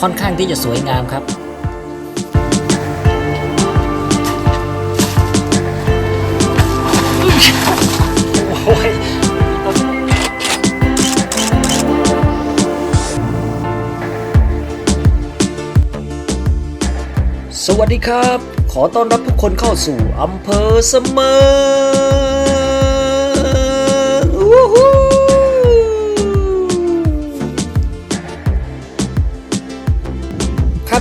ค่อนข้างที่จะสวยงามครับโอ้ยสวัสดีครับ ขอต้อนรับทุกคนเข้าสู่อำเภอเสมอ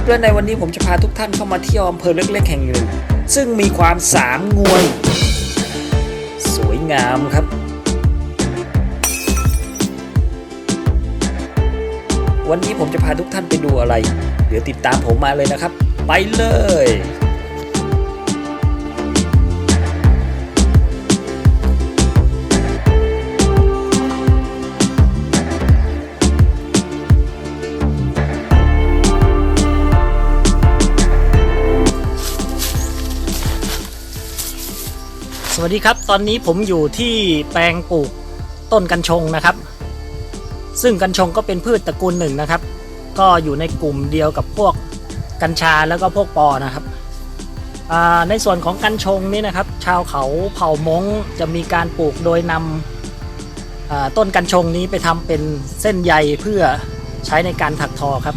และในวันนี้ผมจะพาทุกท่านเข้ามาเที่ยวอำเภอเล็กๆแห่งหนึ่ง ซึ่งมีความสามงวย สวยงามครับ วันนี้ผมจะพาทุกท่านไปดูอะไร เดี๋ยวติดตามผมมาเลยนะครับ ไปเลย สวัสดีครับ ตอนนี้ผมอยู่ที่แปลงปลูกต้นกัญชงนะครับ ซึ่งกัญชงก็เป็นพืชตระกูลหนึ่งนะครับ ก็อยู่ในกลุ่มเดียวกับพวกกัญชาแล้วก็พวกปอนะครับในส่วนของกัญชงนี่นะครับ ชาวเขาเผ่ามงจะมีการปลูกโดยนำต้นกัญชงนี้ไปทำเป็นเส้นใยเพื่อใช้ในการถักทอครับ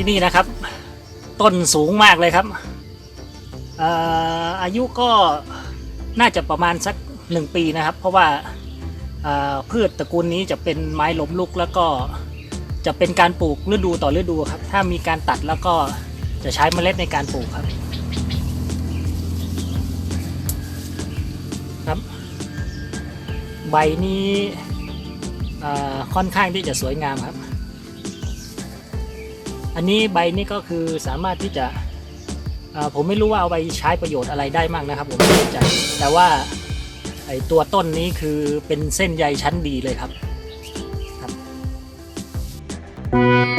ที่นี่นะครับ ต้นสูงมากเลยครับเอ่อายุก็น่าจะประมาณสักหนึ่งปีนะครับ เพราะว่าพืชตระกูลนี้จะเป็นไม้ล้มลุกแล้วก็จะเป็นการปลูกฤดูต่อฤดูครับ ถ้ามีการตัดแล้วก็จะใช้เมล็ดในการปลูกครับครับ ใบนี้ค่อนข้างที่จะสวยงามครับ อันนี้ใบนี้ก็คือสามารถที่จะผมไม่รู้ว่าเอาไปใช้ประโยชน์อะไรได้มากนะครับ ผมไม่แน่ใจแต่ว่าไอตัวต้นนี้คือเป็นเส้นใยชั้นดีเลยครับครั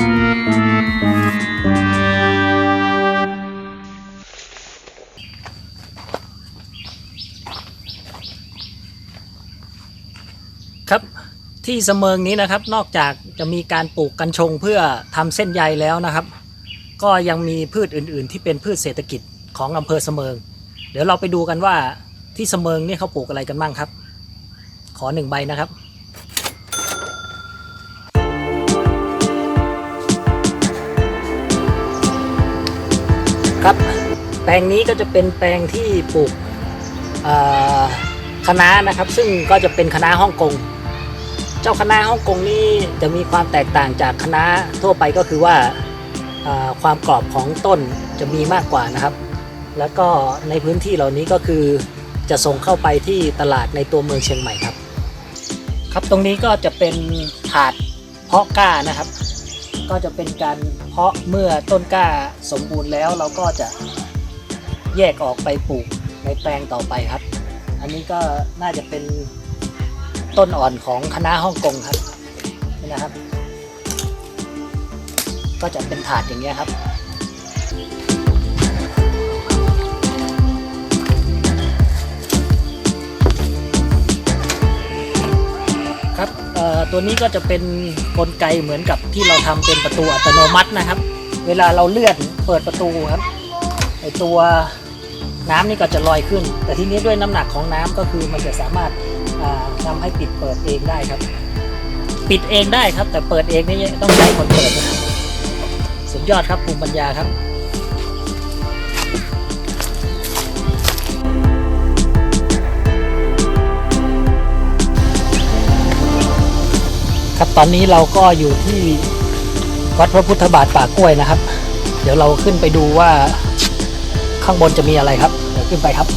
บ ที่เสมิงนี้นะครับ นอกจากจะมีการปลูกกัญชงเพื่อทำเส้นใยแล้วนะครับ ก็ยังมีพืชอื่น ๆ ที่เป็นพืชเศรษฐกิจของอำเภอเสมิง เดี๋ยวเราไปดูกันว่าที่เสมิงนี่เขาปลูกอะไรกันบ้างครับ ขอหนึ่งใบนะครับครับแปลงนี้ก็จะเป็นแปลงที่ปลูกเอ่อคะนะครับ ซึ่งก็จะเป็นคะน้าฮ่องกง เจ้าคณะฮ่องกงนี่จะมีความแตกต่างจากคณะทั่วไปก็คือว่าความกรอบของต้นจะมีมากกว่านะครับ แล้วก็ในพื้นที่เหล่านี้ก็คือจะส่งเข้าไปที่ตลาดในตัวเมืองเชียงใหม่ครับ ครับตรงนี้ก็จะเป็นถาดเพาะกล้านะครับ ก็จะเป็นการเพาะเมื่อต้นกล้าสมบูรณ์แล้วเราก็จะแยกออกไปปลูกในแปลงต่อไปครับ อันนี้ก็น่าจะเป็น ต้นอ่อนของคณะฮ่องกงครับนี่นะครับ ก็จะเป็นถาดอย่างเงี้ยครับครับเอ่อตัวนี้ก็จะเป็นกลไกเหมือนกับที่เราทำเป็นประตูอัตโนมัตินะครับ เวลาเราเลื่อนเปิดประตูครับไอตัวน้ำนี่ก็จะลอยขึ้น แต่ทีนี้ด้วยน้ำหนักของน้ำก็คือมันจะสามารถ ทำให้ปิดเปิดเองได้ครับ ปิดเองได้ครับ แต่เปิดเองนี่ต้องใช้คนเปิดนะครับสุดยอดครับภูมิปัญญาครับครับตอนนี้เราก็อยู่ที่วัดพระพุทธบาทป่ากล้วยนะครับ เดี๋ยวเราขึ้นไปดูว่าข้างบนจะมีอะไรครับ เดี๋ยวขึ้นไปครับ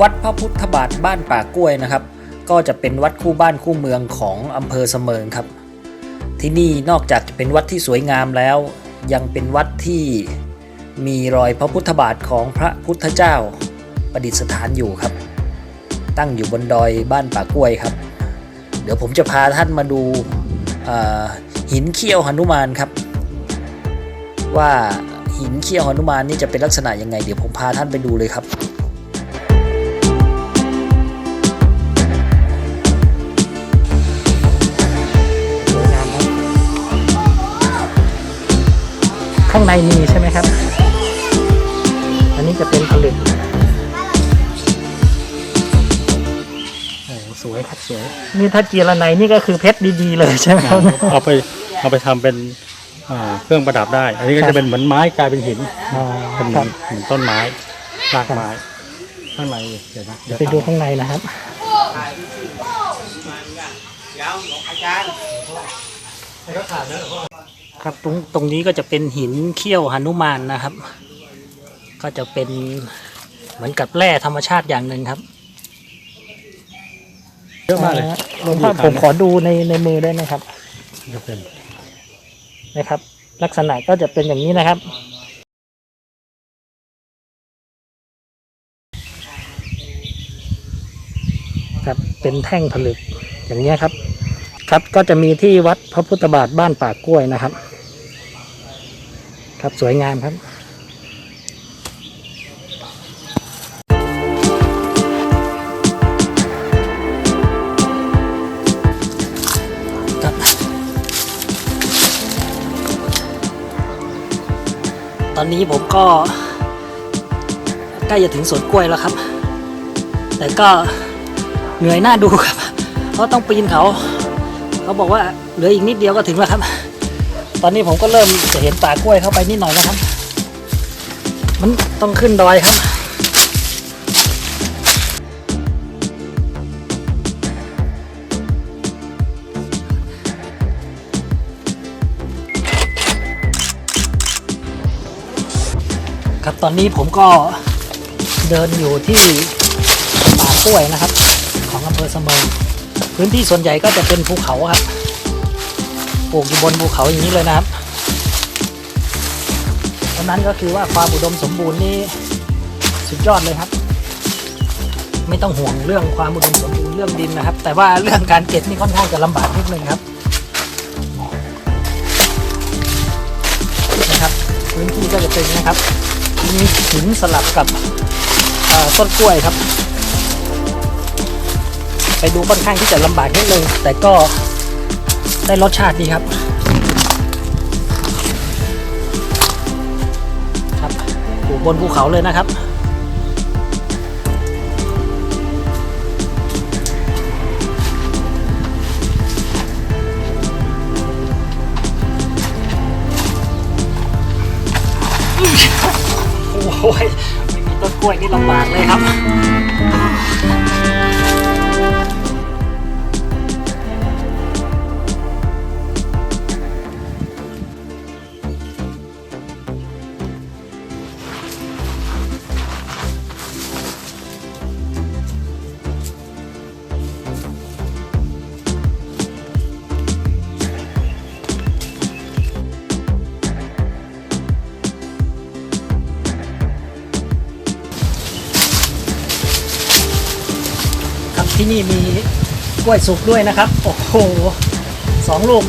วัดพระพุทธบาทบ้านป่ากล้วยนะครับ ก็จะเป็นวัดคู่บ้านคู่เมืองของอำเภอเสมิงครับ ที่นี่นอกจากจะเป็นวัดที่สวยงามแล้ว ยังเป็นวัดที่มีรอยพระพุทธบาทของพระพุทธเจ้าประดิษฐานอยู่ครับ ตั้งอยู่บนดอยบ้านป่ากล้วยครับ เดี๋ยวผมจะพาท่านมาดูหินเขี้ยวหนุมานครับ ว่าหินเขี้ยวหนุมานนี่จะเป็นลักษณะยังไง เดี๋ยวผมพาท่านไปดูเลยครับ ข้างในมีใช่ไหมครับ อันนี้จะเป็นผลึกโอ้โหสวยครับสวย นี่ถ้าเจียระไนนี่ก็คือเพชรดีๆเลยใช่ไหมครับเอาไปเอาไปทำเป็นอ่าเครื่องประดับได้ อันนี้ก็ครับจะเป็นเหมือนไม้กลายเป็นหินอ๋อเป็นเหคมืรัอบนเหมือนต้นไม้รากไม้ข้างในเดี๋ยวนะเดี๋ยวไปดูข้างในนะครับ ครับตรงตรงนี้ก็จะเป็นหินเขี้ยวหนุมานนะครับ ก็จะเป็นเหมือนกับแร่ธรรมชาติอย่างหนึ่งครับเยอะมากเลยหลวงพ่อผมขอดูในในมือได้ไหมครับจะเป็นนะครับ ลักษณะก็จะเป็นอย่างนี้นะครับครับเป็นแท่งผลึกอย่างนี้ยครับ ครับก็จะมีที่วัดพระพุทธบาทบ้านป่ากล้วยนะครับ ครับสวยงามครับตอนนี้ผมก็ใกล้จะถึงสวนกล้วยแล้วครับ แต่ก็เหนื่อยหน้าดูครับ เพราะต้องปีนเขา เขาบอกว่าเหลืออีกนิดเดียวก็ถึงแล้วครับ ตอนนี้ผมก็เริ่มจะเห็นป่ากล้วยเข้าไปนิดหน่อยแล้วครับ มันต้องขึ้นดอยครับครับตอนนี้ผมก็เดินอยู่ที่ป่ากล้วยนะครับ ของอำเภอเสมิงพื้นที่ส่วนใหญ่ก็จะเป็นภูเขาครับ ปลูกอยู่บนภูเขาอย่างนี้เลยนะครับดังนั้นก็คือว่าความอุดมสมบูรณ์นี่สุดยอดเลยครับ ไม่ต้องห่วงเรื่องความอุดมสมบูรณ์เรื่องดินนะครับ แต่ว่าเรื่องการเก็บนี่ค่อนข้างจะลำบากนิดนึงครับนะครับพื้นที่ก็จะเป็นนะครับมีหินสลับกับต้นกล้วยครับ ไปดูค่อนข้างที่จะลำบากนิดนึงแต่ก็ ได้รสชาติดีครับ ครับอยู่บนภูเขาเลยนะครับโอ้โหไม่มีต้นกล้วยนี่ลำบากเลยครับ ที่นี่มีกล้วยสุกด้วยนะครับ โอ้โหสองลูก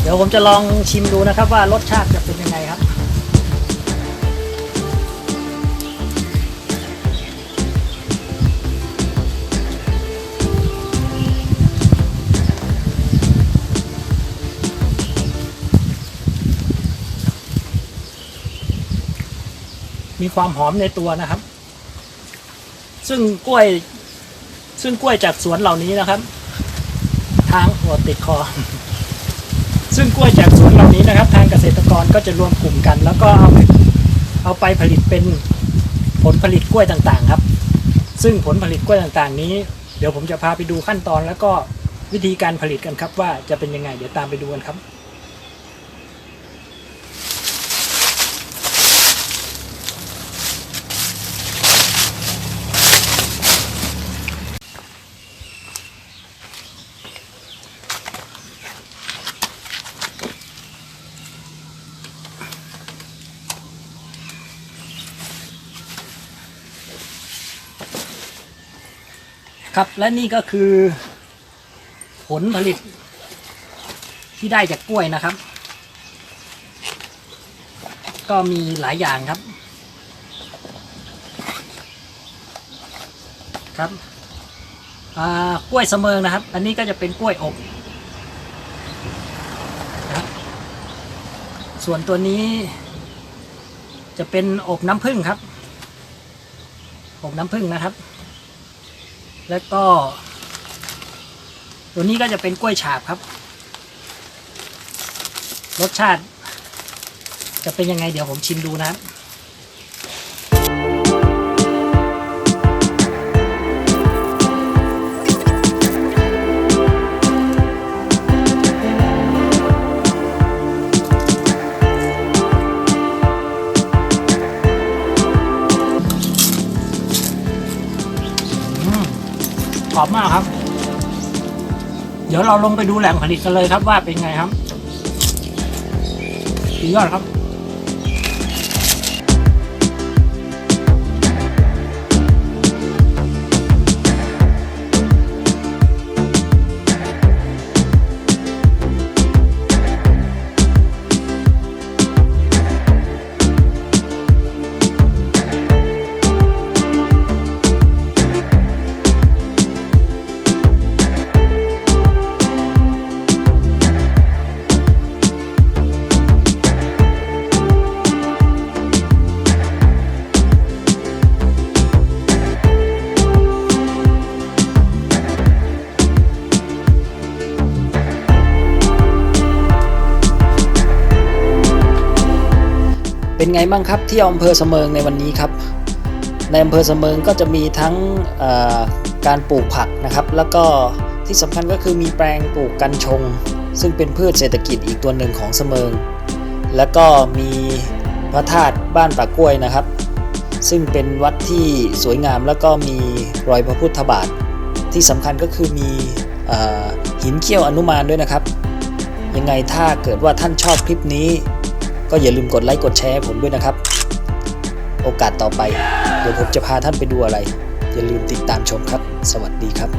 เดี๋ยวผมจะลองชิมดูนะครับว่ารสชาติจะเป็นยังไงครับ มีความหอมในตัวนะครับ ซึ่งกล้วย ซึ่งกล้วยจากสวนเหล่านี้นะครับ ทางหัวติดคอ ซึ่งกล้วยจากสวนเหล่านี้นะครับ ทางเกษตรกรก็จะรวมกลุ่มกัน แล้วก็เอาไปเอาไปผลิตเป็นผลผลิตกล้วยต่างๆ ครับ ซึ่งผลผลิตกล้วยต่างๆ นี้ เดี๋ยวผมจะพาไปดูขั้นตอนแล้วก็วิธีการผลิตกันครับ ว่าจะเป็นยังไง เดี๋ยวตามไปดูกันครับ ครับและนี่ก็คือ ผลผลิต ที่ได้จากกล้วยนะครับ ก็มีหลายอย่างครับ ครับอ่ากล้วยเสมิงนะครับ อันนี้ก็จะเป็นกล้วยอบนะครับส่วนตัวนี้ จะเป็นอบน้ำผึ้งครับ อบน้ำผึ้งนะครับ แล้วก็ ตัวนี้ก็จะเป็นกล้วยฉาบครับ รสชาติ จะเป็นยังไงเดี๋ยวผมชิมดูนะครับ มากครับ เดี๋ยวเราลงไปดูแหล่งผลิตกันเลยครับว่าเป็นไงครับสุดยอดครับ ไงบ้างครับที่อำเภอเสมิงในวันนี้ครับ ในอำเภอเสมิงก็จะมีทั้งการปลูกผักนะครับ แล้วก็ที่สำคัญก็คือมีแปลงปลูกกัญชง ซึ่งเป็นพืชเศรษฐกิจอีกตัวหนึ่งของเสมิง แล้วก็มีพระธาตุบ้านป่ากล้วยนะครับ ซึ่งเป็นวัดที่สวยงามแล้วก็มีรอยพระพุทธบาท ที่สำคัญก็คือมีอหินเขี้ยวอนุมานด้วยนะครับ ยังไงถ้าเกิดว่าท่านชอบคลิปนี้ ก็อย่าลืมกดไลค์กดแชร์ผมด้วยนะครับ โอกาสต่อไป เดี๋ยวผมจะพาท่านไปดูอะไร อย่าลืมติดตามชมครับ สวัสดีครับ